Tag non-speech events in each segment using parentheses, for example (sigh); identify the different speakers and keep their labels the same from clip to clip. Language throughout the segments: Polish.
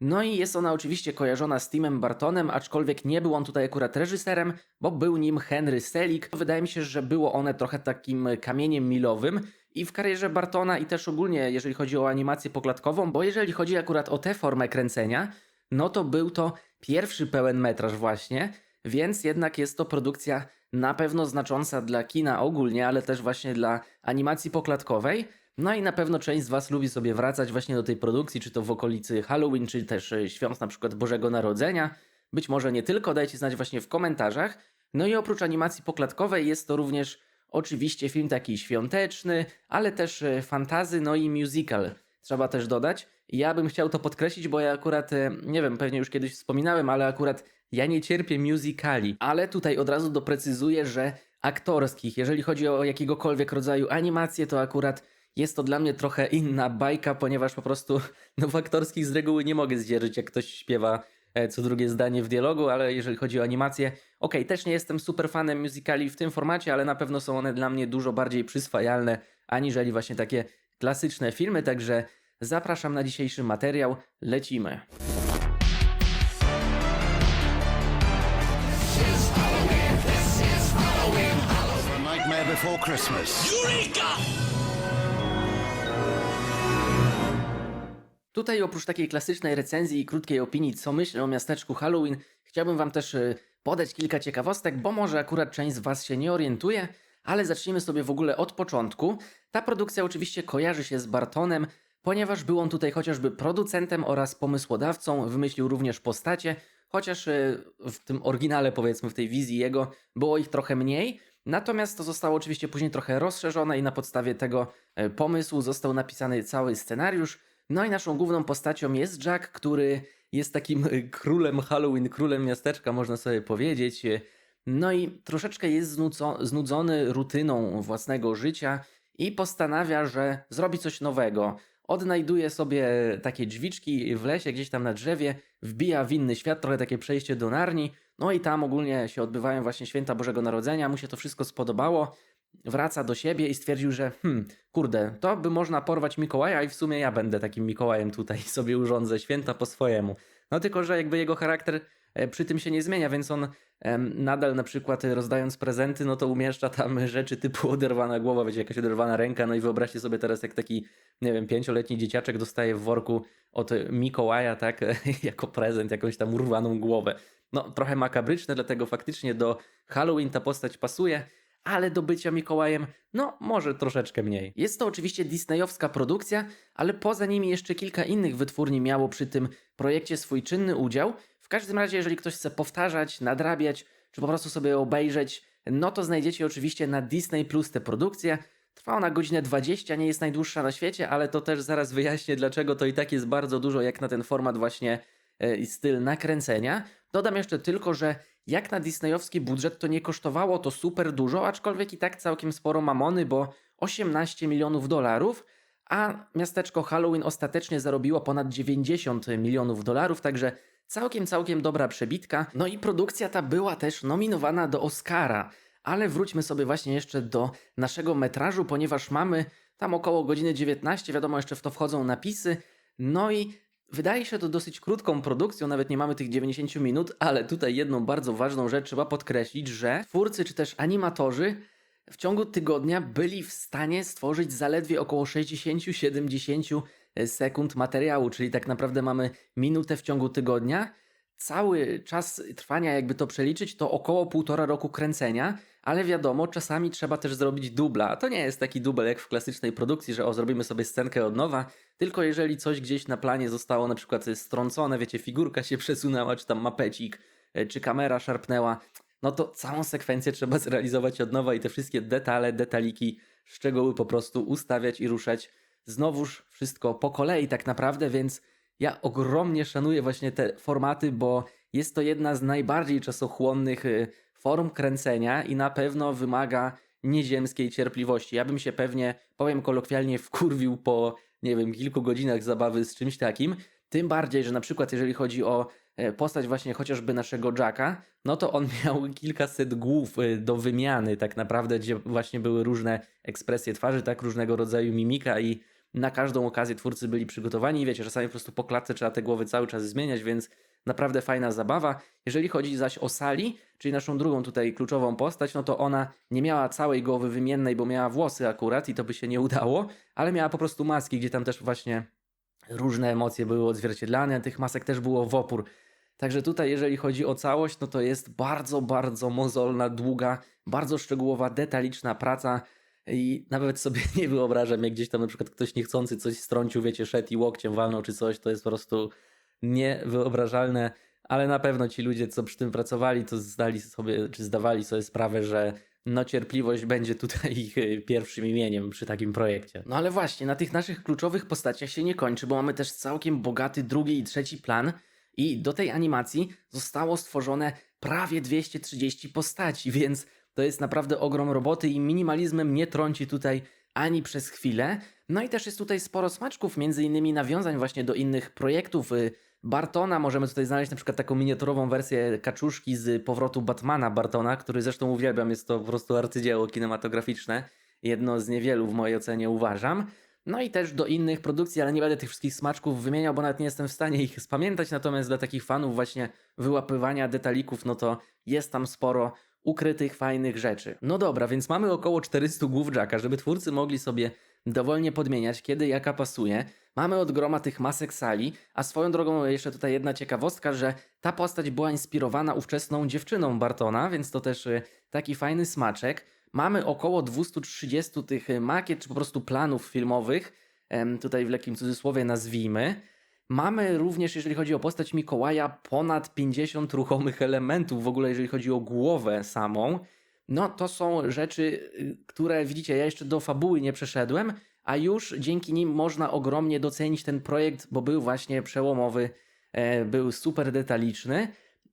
Speaker 1: No i jest ona oczywiście kojarzona z Timem Bartonem, aczkolwiek nie był on tutaj akurat reżyserem, bo był nim Henry Selick. Wydaje mi się, że było one trochę takim kamieniem milowym i w karierze Bartona i też ogólnie jeżeli chodzi o animację poklatkową, bo jeżeli chodzi akurat o tę formę kręcenia, no to był to pierwszy pełen metraż właśnie, więc jednak jest to produkcja na pewno znacząca dla kina ogólnie, ale też właśnie dla animacji poklatkowej. No i na pewno część z Was lubi sobie wracać właśnie do tej produkcji, czy to w okolicy Halloween, czy też e, świąt na przykład Bożego Narodzenia. Być może nie tylko, dajcie znać właśnie w komentarzach. No i oprócz animacji poklatkowej jest to również oczywiście film taki świąteczny, ale też e, fantazy, no i musical. Trzeba też dodać. Ja bym chciał to podkreślić, bo ja akurat, e, nie wiem, pewnie już kiedyś wspominałem, ale akurat ja nie cierpię musicali. Ale tutaj od razu doprecyzuję, że aktorskich, jeżeli chodzi o jakiegokolwiek rodzaju animację, to akurat jest to dla mnie trochę inna bajka, ponieważ po prostu (laughs) no, w aktorskich z reguły nie mogę zdzierżyć, jak ktoś śpiewa e, co drugie zdanie w dialogu, ale jeżeli chodzi o animację, okej, też nie jestem super fanem musicali w tym formacie, ale na pewno są one dla mnie dużo bardziej przyswajalne, aniżeli właśnie takie klasyczne filmy, także zapraszam na dzisiejszy materiał, lecimy.
Speaker 2: Before Christmas.
Speaker 1: Tutaj oprócz takiej klasycznej recenzji i krótkiej opinii, co myślę o miasteczku Halloween, chciałbym Wam też y, podać kilka ciekawostek, bo może akurat część z Was się nie orientuje, ale zacznijmy sobie w ogóle od początku. Ta produkcja oczywiście kojarzy się z Bartonem, ponieważ był on tutaj chociażby producentem oraz pomysłodawcą, wymyślił również postacie, chociaż y, w tym oryginale, powiedzmy, w tej wizji jego, było ich trochę mniej. Natomiast to zostało oczywiście później trochę rozszerzone i na podstawie tego y, pomysłu został napisany cały scenariusz. No i naszą główną postacią jest Jack, który jest takim y, królem Halloween, królem miasteczka, można sobie powiedzieć. No i troszeczkę jest znudzony rutyną własnego życia i postanawia, że zrobi coś nowego. Odnajduje sobie takie drzwiczki w lesie, gdzieś tam na drzewie, wbija w inny świat, trochę takie przejście do Narni. No i tam ogólnie się odbywają właśnie święta Bożego Narodzenia, mu się to wszystko spodobało. Wraca do siebie i stwierdził, że hmm, kurde, to by można porwać Mikołaja i w sumie ja będę takim Mikołajem tutaj, (laughs) sobie urządzę święta po swojemu. No tylko, że jakby jego charakter e, przy tym się nie zmienia, więc on nadal na przykład e, rozdając prezenty, no to umieszcza tam (laughs) rzeczy typu oderwana głowa, wiecie, jakaś oderwana ręka, no i wyobraźcie sobie teraz jak taki, nie wiem, pięcioletni dzieciaczek dostaje w worku od Mikołaja, tak, (laughs) jako prezent jakąś tam urwaną głowę. No trochę makabryczne, dlatego faktycznie do Halloween ta postać pasuje, ale do bycia Mikołajem, no może troszeczkę mniej. Jest to oczywiście disneyowska produkcja, ale poza nimi jeszcze kilka innych wytwórni miało przy tym projekcie swój czynny udział. W każdym razie, jeżeli ktoś chce powtarzać, nadrabiać, czy po prostu sobie obejrzeć, no to znajdziecie oczywiście na Disney Plus tę produkcję. Trwa ona godzinę 20, nie jest najdłuższa na świecie, ale to też zaraz wyjaśnię, dlaczego to i tak jest bardzo dużo, jak na ten format właśnie e, i styl nakręcenia. Dodam jeszcze tylko, że jak na disneyowski budżet to nie kosztowało to super dużo, aczkolwiek i tak całkiem sporo mamony, bo 18 milionów dolarów, a miasteczko Halloween ostatecznie zarobiło ponad 90 milionów dolarów, także całkiem, całkiem dobra przebitka. No i produkcja ta była też nominowana do Oscara. Ale wróćmy sobie właśnie jeszcze do naszego metrażu, ponieważ mamy tam około godziny 19, wiadomo, jeszcze w to wchodzą napisy. No i Wydaje się to dosyć krótką produkcją, nawet nie mamy tych 90 minut, ale tutaj jedną bardzo ważną rzecz trzeba podkreślić, że twórcy czy też animatorzy w ciągu tygodnia byli w stanie stworzyć zaledwie około 60-70 sekund materiału, czyli tak naprawdę mamy minutę w ciągu tygodnia. Cały czas trwania, jakby to przeliczyć, to około półtora roku kręcenia, ale wiadomo, czasami trzeba też zrobić dubla. To nie jest taki dubel jak w klasycznej produkcji, że o, zrobimy sobie scenkę od nowa, tylko jeżeli coś gdzieś na planie zostało na przykład strącone, wiecie, figurka się (laughs) przesunęła, czy tam mapecik, e, czy kamera szarpnęła, no to całą sekwencję trzeba zrealizować od nowa i te wszystkie detale, detaliki, szczegóły po prostu ustawiać i ruszać. Znowuż wszystko po kolei tak naprawdę, więc ja ogromnie szanuję właśnie te formaty, bo jest to jedna z najbardziej czasochłonnych y, form kręcenia i na pewno wymaga nieziemskiej cierpliwości. Ja bym się pewnie, powiem kolokwialnie, wkurwił po, nie wiem, kilku godzinach zabawy z czymś takim. Tym bardziej, że na przykład jeżeli chodzi o e, postać właśnie chociażby naszego Jacka, no to on (laughs) miał kilkaset głów y, do wymiany tak naprawdę, gdzie właśnie były różne ekspresje twarzy, tak, różnego rodzaju mimika i na każdą okazję twórcy byli przygotowani. Wiecie, czasami po prostu po klatce trzeba te głowy cały czas zmieniać, więc naprawdę fajna zabawa. Jeżeli chodzi zaś o Sali, czyli naszą drugą tutaj kluczową postać, no to ona nie miała całej głowy wymiennej, bo miała włosy akurat i to by się nie udało, ale miała po prostu maski, gdzie tam też właśnie różne emocje były odzwierciedlane, tych masek też było w opór. Także tutaj, jeżeli chodzi o całość, no to jest bardzo, bardzo mozolna, długa, bardzo szczegółowa, detaliczna praca i nawet sobie (laughs) nie wyobrażam, jak gdzieś tam na przykład ktoś niechcący coś strącił, wiecie, szedł i łokciem walnął czy coś, to jest po prostu niewyobrażalne, ale na pewno ci ludzie, co przy tym pracowali, to zdali sobie, czy zdawali sobie sprawę, że no cierpliwość będzie tutaj (laughs) ich y, pierwszym imieniem przy takim projekcie. No ale właśnie, na tych naszych kluczowych postaciach się nie kończy, bo mamy też całkiem bogaty drugi i trzeci plan i do tej animacji zostało stworzone prawie 230 postaci, (laughs) więc to jest naprawdę ogrom roboty i minimalizmem nie trąci tutaj ani przez chwilę. No i też jest tutaj sporo smaczków, między innymi nawiązań właśnie do innych projektów. y, Bartona możemy tutaj znaleźć na przykład taką miniaturową wersję kaczuszki z powrotu Batmana Bartona, który zresztą uwielbiam, jest to po prostu arcydzieło kinematograficzne. Jedno z niewielu w mojej ocenie uważam. No i też do innych produkcji, ale nie będę tych wszystkich smaczków wymieniał, bo nawet nie jestem w stanie ich spamiętać, natomiast dla takich fanów właśnie wyłapywania detalików, no to jest tam sporo ukrytych, fajnych rzeczy. No dobra, więc mamy około 400 głów Jacka, żeby twórcy mogli sobie dowolnie podmieniać, kiedy jaka pasuje. Mamy od groma tych masek sali, a swoją drogą jeszcze tutaj jedna ciekawostka, że ta postać była inspirowana ówczesną dziewczyną Bartona, więc to też y, taki fajny smaczek. Mamy około 230 tych y, makiet, czy po prostu planów filmowych, tutaj w lekkim cudzysłowie nazwijmy. Mamy również, jeżeli chodzi o postać Mikołaja, ponad 50 ruchomych elementów, w ogóle jeżeli chodzi o głowę samą. No to są rzeczy, y, które widzicie, ja jeszcze do fabuły nie przeszedłem, a już dzięki nim można ogromnie docenić ten projekt, bo był właśnie przełomowy, e, był super detaliczny.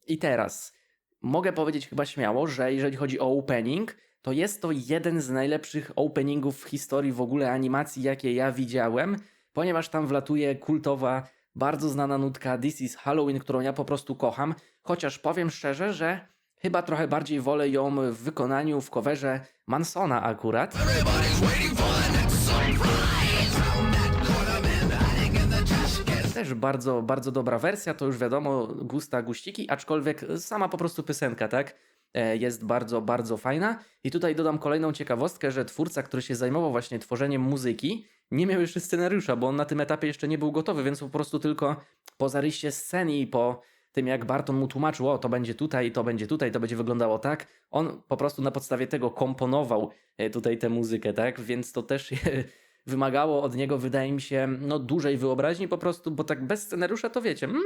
Speaker 1: I teraz mogę powiedzieć chyba śmiało, że jeżeli chodzi o opening, to jest to jeden z najlepszych openingów w historii w ogóle animacji, jakie ja widziałem, ponieważ tam wlatuje kultowa, bardzo znana nutka This is Halloween, którą ja po prostu kocham, chociaż powiem szczerze, że chyba trochę bardziej wolę ją w wykonaniu w coverze Mansona akurat. Też bardzo, bardzo dobra wersja, to już wiadomo, gusta guściki, aczkolwiek sama po prostu piosenka, tak? E, Jest bardzo, bardzo fajna. I tutaj dodam kolejną ciekawostkę, że twórca, który się zajmował właśnie tworzeniem muzyki, nie miał jeszcze scenariusza, bo on na tym etapie jeszcze nie był gotowy, więc po prostu tylko po zarysie sceny i po tym, jak Barton mu tłumaczył, o to będzie tutaj, to będzie tutaj, to będzie wyglądało tak, on po prostu na podstawie tego komponował e, tutaj tę muzykę, tak? Więc to też (laughs) wymagało od niego, wydaje mi się, no dużej wyobraźni po prostu, bo tak bez scenariusza to wiecie, mm,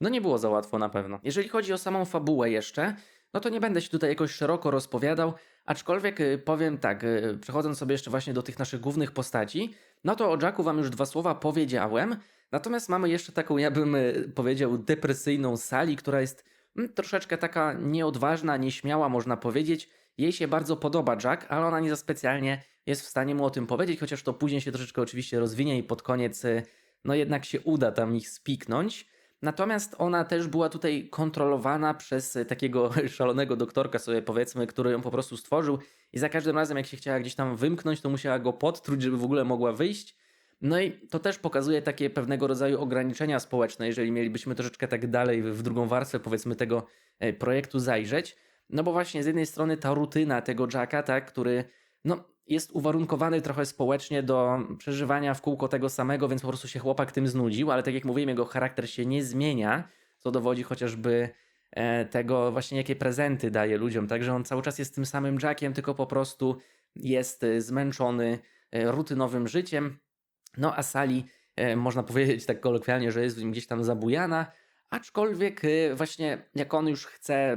Speaker 1: no nie było za łatwo na pewno. Jeżeli chodzi o samą fabułę jeszcze, no to nie będę się tutaj jakoś szeroko rozpowiadał, aczkolwiek y, powiem tak, y, przechodząc sobie jeszcze właśnie do tych naszych głównych postaci, no to o Jacku wam już dwa słowa powiedziałem, natomiast mamy jeszcze taką, ja bym y, powiedział, depresyjną sali, która jest mm, troszeczkę taka nieodważna, nieśmiała można powiedzieć. Jej się bardzo podoba Jack, ale ona nie za specjalnie jest w stanie mu o tym powiedzieć, chociaż to później się troszeczkę oczywiście rozwinie i pod koniec y, no jednak się uda tam ich spiknąć. Natomiast ona też była tutaj kontrolowana przez y, takiego (laughs) szalonego doktorka sobie powiedzmy, który ją po prostu stworzył i za każdym razem jak się chciała gdzieś tam wymknąć, to musiała go podtruć, żeby w ogóle mogła wyjść. No i to też pokazuje takie pewnego rodzaju ograniczenia społeczne, jeżeli mielibyśmy troszeczkę tak dalej w drugą warstwę powiedzmy tego e, projektu zajrzeć. No bo właśnie z jednej strony ta rutyna tego Jacka, tak, który no, jest uwarunkowany trochę społecznie do przeżywania w kółko tego samego, więc po prostu się chłopak tym znudził, ale tak jak mówiłem, jego charakter się nie zmienia, co dowodzi chociażby e, tego właśnie jakie prezenty daje ludziom, także on cały czas jest tym samym Jackiem, tylko po prostu jest e, zmęczony e, rutynowym życiem. No a Sali, można powiedzieć tak kolokwialnie, że jest gdzieś tam zabujana, aczkolwiek e, właśnie jak on już chce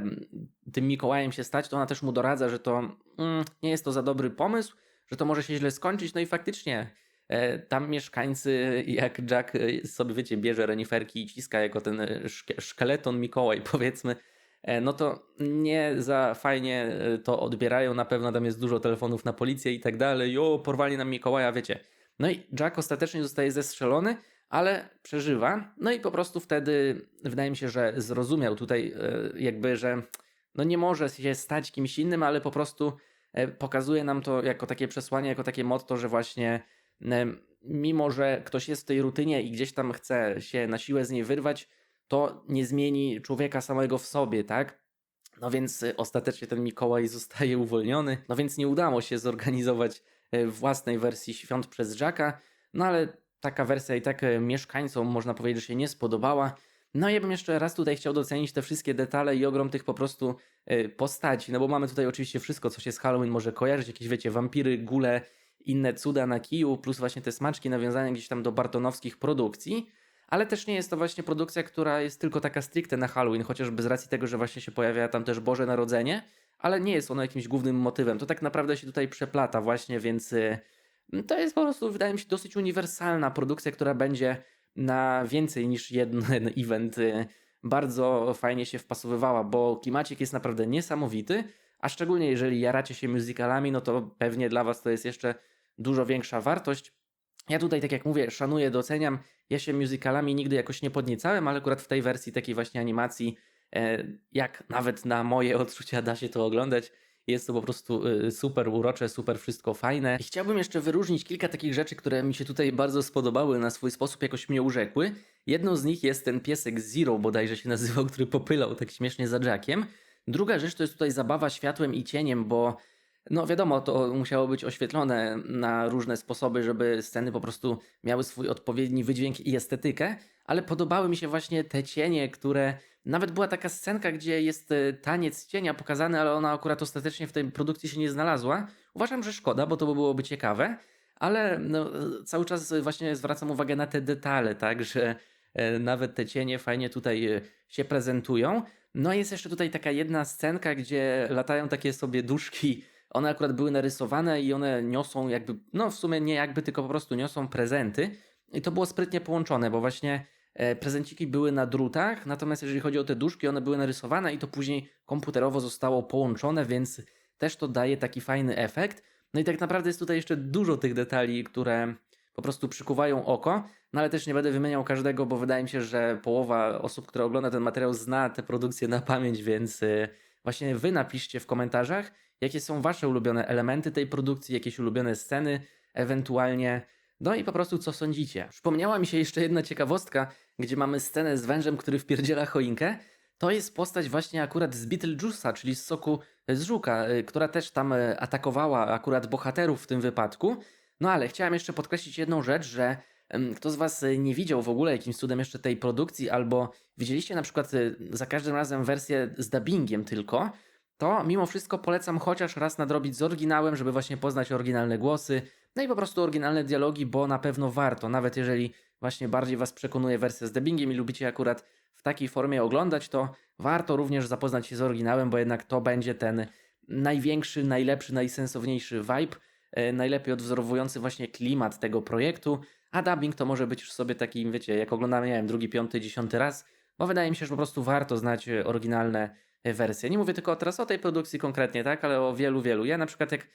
Speaker 1: tym Mikołajem się stać, to ona też mu doradza, że to mm, nie jest to za dobry pomysł, że to może się źle skończyć, no i faktycznie e, tam mieszkańcy, jak Jack e, sobie, wiecie, bierze reniferki i ciska jako ten e, szkeleton Mikołaj, (laughs) powiedzmy, e, no to nie za fajnie to odbierają, na pewno tam jest dużo telefonów na policję i tak dalej, jo, porwali nam Mikołaja, wiecie. No i Jack ostatecznie zostaje zestrzelony, ale przeżywa, no i po prostu wtedy wydaje mi się, że zrozumiał tutaj e, jakby, że no nie może się stać kimś innym, ale po prostu e, pokazuje nam to jako takie przesłanie, jako takie motto, że właśnie e, mimo że ktoś jest w tej rutynie i gdzieś tam chce się na siłę z niej wyrwać, to nie zmieni człowieka samego w sobie, tak? No więc ostatecznie ten Mikołaj zostaje uwolniony. No więc nie udało się zorganizować własnej wersji świąt przez Jacka. No ale taka wersja i tak y, mieszkańcom można powiedzieć, że się nie spodobała. No i ja bym jeszcze raz tutaj chciał docenić te wszystkie detale i ogrom tych po prostu y, postaci. No bo mamy tutaj oczywiście wszystko, co się z Halloween może kojarzyć. Jakieś wiecie, wampiry, gule, inne cuda na kiju, plus właśnie te smaczki nawiązane gdzieś tam do bartonowskich produkcji. Ale też nie jest to właśnie produkcja, która jest tylko taka stricte na Halloween, chociażby z racji tego, że właśnie się pojawia tam też Boże Narodzenie, ale nie jest ono jakimś głównym motywem. To tak naprawdę się tutaj przeplata właśnie, więc y, to jest po prostu, wydaje mi się, dosyć uniwersalna produkcja, która będzie na więcej niż jeden (laughs) event y, bardzo fajnie się wpasowywała, bo klimacik jest naprawdę niesamowity, a szczególnie jeżeli jaracie się musicalami, no to pewnie dla Was to jest jeszcze dużo większa wartość. Ja tutaj, tak jak mówię, szanuję, doceniam. Ja się musicalami nigdy jakoś nie podniecałem, ale akurat w tej wersji takiej właśnie animacji, e, jak nawet na moje (laughs) odczucia da się to oglądać, jest to po prostu y, super urocze, super wszystko fajne. I chciałbym jeszcze wyróżnić kilka takich rzeczy, które mi się tutaj bardzo spodobały, na swój sposób jakoś mnie urzekły. Jedną z nich jest ten piesek Zero, bodajże się nazywał, który popylał tak śmiesznie za Jackiem. Druga rzecz to jest tutaj zabawa światłem i cieniem, bo no wiadomo, to musiało być oświetlone na różne sposoby, żeby sceny po prostu miały swój odpowiedni wydźwięk i estetykę, ale podobały mi się właśnie te cienie, które nawet była taka scenka, gdzie jest e, taniec cienia pokazany, ale ona akurat ostatecznie w tej produkcji się nie znalazła. Uważam, że szkoda, bo to by byłoby ciekawe, ale no, e, cały czas właśnie zwracam uwagę na te detale, tak, że e, nawet te cienie fajnie tutaj e, się prezentują. No i jest jeszcze tutaj taka jedna scenka, gdzie latają takie sobie duszki. One akurat były narysowane i one niosą jakby, no w sumie nie jakby, tylko po prostu niosą prezenty. I to było sprytnie połączone, bo właśnie e, prezenciki były na drutach, natomiast jeżeli chodzi o te duszki, one były narysowane i to później komputerowo zostało połączone, więc też to daje taki fajny efekt. No i tak naprawdę jest tutaj jeszcze dużo tych detali, które po prostu przykuwają oko, no ale też nie będę wymieniał każdego, bo wydaje mi się, że połowa osób, które ogląda ten materiał, zna tę produkcję na pamięć, więc y, właśnie wy napiszcie w komentarzach, jakie są wasze ulubione elementy tej produkcji, jakieś ulubione sceny, ewentualnie. No i po prostu co sądzicie. Przypomniała mi się jeszcze jedna ciekawostka, gdzie mamy scenę z wężem, który wpierdziela choinkę. To jest postać właśnie akurat z Beetlejuice'a, czyli z soku z żuka, y, która też tam y, atakowała akurat bohaterów w tym wypadku. No ale chciałem jeszcze podkreślić jedną rzecz, że kto z Was y, nie widział w ogóle jakimś cudem jeszcze tej produkcji, albo widzieliście na przykład za każdym razem wersję z dubbingiem tylko, to mimo wszystko polecam chociaż raz nadrobić z oryginałem, żeby właśnie poznać oryginalne głosy, no i po prostu oryginalne dialogi, bo na pewno warto, nawet jeżeli właśnie bardziej Was przekonuje wersja z dubbingiem i lubicie akurat w takiej formie oglądać, to warto również zapoznać się z oryginałem, bo jednak to będzie ten największy, najlepszy, najsensowniejszy vibe, e, najlepiej odwzorowujący właśnie klimat tego projektu, a dubbing to może być już sobie takim, wiecie, jak oglądamy, nie wiem, drugi, piąty, dziesiąty raz, bo wydaje mi się, że po prostu warto znać e, oryginalne wersje. Nie mówię tylko teraz o tej produkcji konkretnie, tak, ale o wielu, wielu. Ja na przykład jak,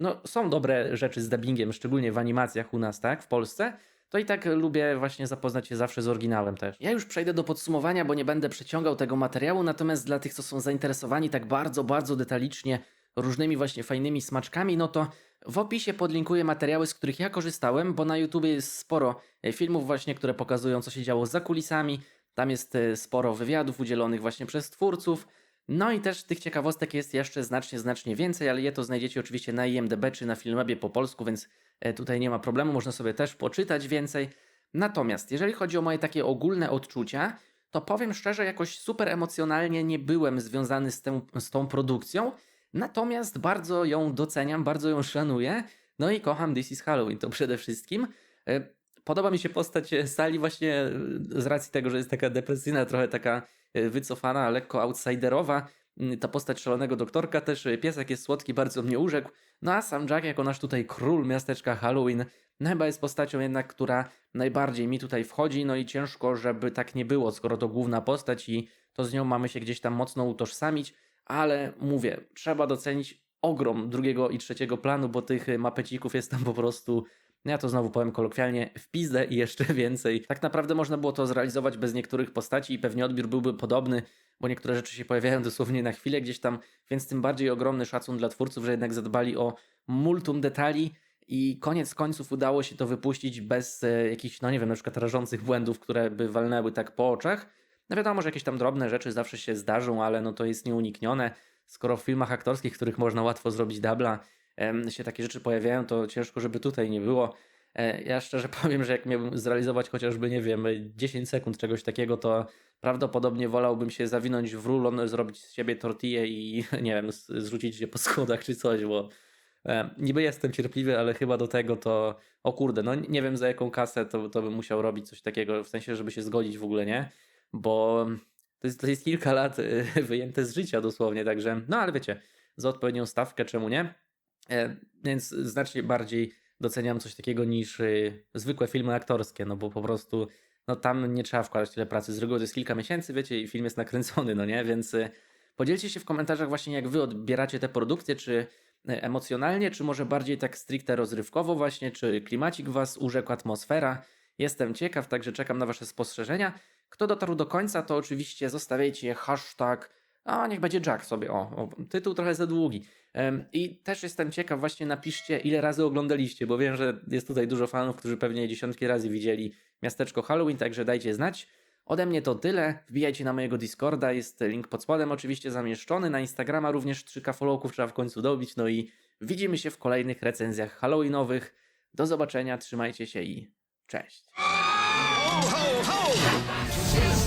Speaker 1: no są dobre rzeczy z dubbingiem, szczególnie w animacjach u nas, tak, w Polsce, to i tak lubię właśnie zapoznać się zawsze z oryginałem też. Ja już przejdę do podsumowania, bo nie będę przeciągał tego materiału, natomiast dla tych, co są zainteresowani tak bardzo, bardzo detalicznie różnymi właśnie fajnymi smaczkami, no to w opisie podlinkuję materiały, z których ja korzystałem, bo na YouTubie jest sporo e, filmów właśnie, które pokazują, co się działo za kulisami. Tam jest e, sporo wywiadów udzielonych właśnie przez twórców. No i też tych ciekawostek jest jeszcze znacznie, znacznie więcej, ale je to znajdziecie oczywiście na IMDB czy na Filmwebie po polsku, więc e, tutaj nie ma problemu, można sobie też poczytać więcej. Natomiast jeżeli chodzi o moje takie ogólne odczucia, to powiem szczerze, jakoś super emocjonalnie nie byłem związany z, tą z tą produkcją, natomiast bardzo ją doceniam, bardzo ją szanuję, no i kocham This is Halloween, to przede wszystkim. E, Podoba mi się postać e, Sali właśnie z racji tego, że jest taka depresyjna, trochę taka wycofana, lekko outsiderowa. Mm, Ta postać szalonego doktorka też, e, piesek jest słodki, bardzo mnie urzekł. No a sam Jack jako nasz tutaj król miasteczka Halloween, no chyba jest postacią jednak, która najbardziej mi tutaj wchodzi, no i ciężko, żeby tak nie było, skoro to główna postać i to z nią mamy się gdzieś tam mocno utożsamić, ale mówię, trzeba docenić ogrom drugiego i trzeciego planu, bo tych e, mapecików jest tam po prostu ja to znowu powiem kolokwialnie, w pizdę i jeszcze (laughs) więcej. Tak naprawdę można było to zrealizować bez niektórych postaci i pewnie odbiór byłby podobny, bo niektóre rzeczy się pojawiają (laughs) dosłownie na chwilę gdzieś tam, więc tym bardziej ogromny szacun dla twórców, że jednak zadbali o multum detali I koniec końców udało się to wypuścić bez e, jakichś, no nie wiem, na przykład rażących błędów, które by walnęły tak po oczach. No wiadomo, że jakieś tam drobne rzeczy zawsze się zdarzą, ale no to jest nieuniknione. Skoro w filmach aktorskich, w których można łatwo zrobić dubla, się takie rzeczy pojawiają, to ciężko, żeby tutaj nie było. E, Ja szczerze (laughs) powiem, że jak miałbym zrealizować chociażby, nie wiem, 10 sekund czegoś takiego, to prawdopodobnie wolałbym się zawinąć w rulon, zrobić z siebie tortillę i (laughs) nie wiem, zrzucić się po schodach czy coś, bo e, niby jestem cierpliwy, ale chyba do tego to, o kurde, no nie wiem za jaką kasę to, to bym musiał robić coś takiego, w sensie, żeby się zgodzić w ogóle, nie? Bo to jest, to jest kilka lat e, (laughs) wyjęte z życia dosłownie, także, no ale wiecie, za odpowiednią stawkę, czemu nie? E, Więc znacznie bardziej doceniam coś takiego niż y, zwykłe filmy aktorskie, no bo po prostu no tam nie trzeba wkładać tyle pracy. Z reguły to jest kilka miesięcy, wiecie, i film jest nakręcony, no nie? Więc y, podzielcie się w komentarzach właśnie, jak wy odbieracie te produkcje, czy y, emocjonalnie, czy może bardziej tak stricte rozrywkowo właśnie, czy klimacik was urzekł, atmosfera. Jestem ciekaw, także czekam na wasze spostrzeżenia. Kto dotarł do końca, to oczywiście zostawiajcie hashtag, a niech będzie Jack sobie, o, o tytuł trochę za długi. I też jestem ciekaw, właśnie napiszcie, ile razy oglądaliście, bo wiem, że jest tutaj dużo fanów, którzy pewnie dziesiątki razy widzieli miasteczko Halloween, także dajcie znać. Ode mnie to tyle. Wbijajcie na mojego Discorda, jest link pod spodem oczywiście zamieszczony. Na Instagrama również 3K followków trzeba w końcu dobić. No i widzimy się w kolejnych recenzjach Halloweenowych. Do zobaczenia, trzymajcie się i cześć.
Speaker 2: Ho, ho, ho!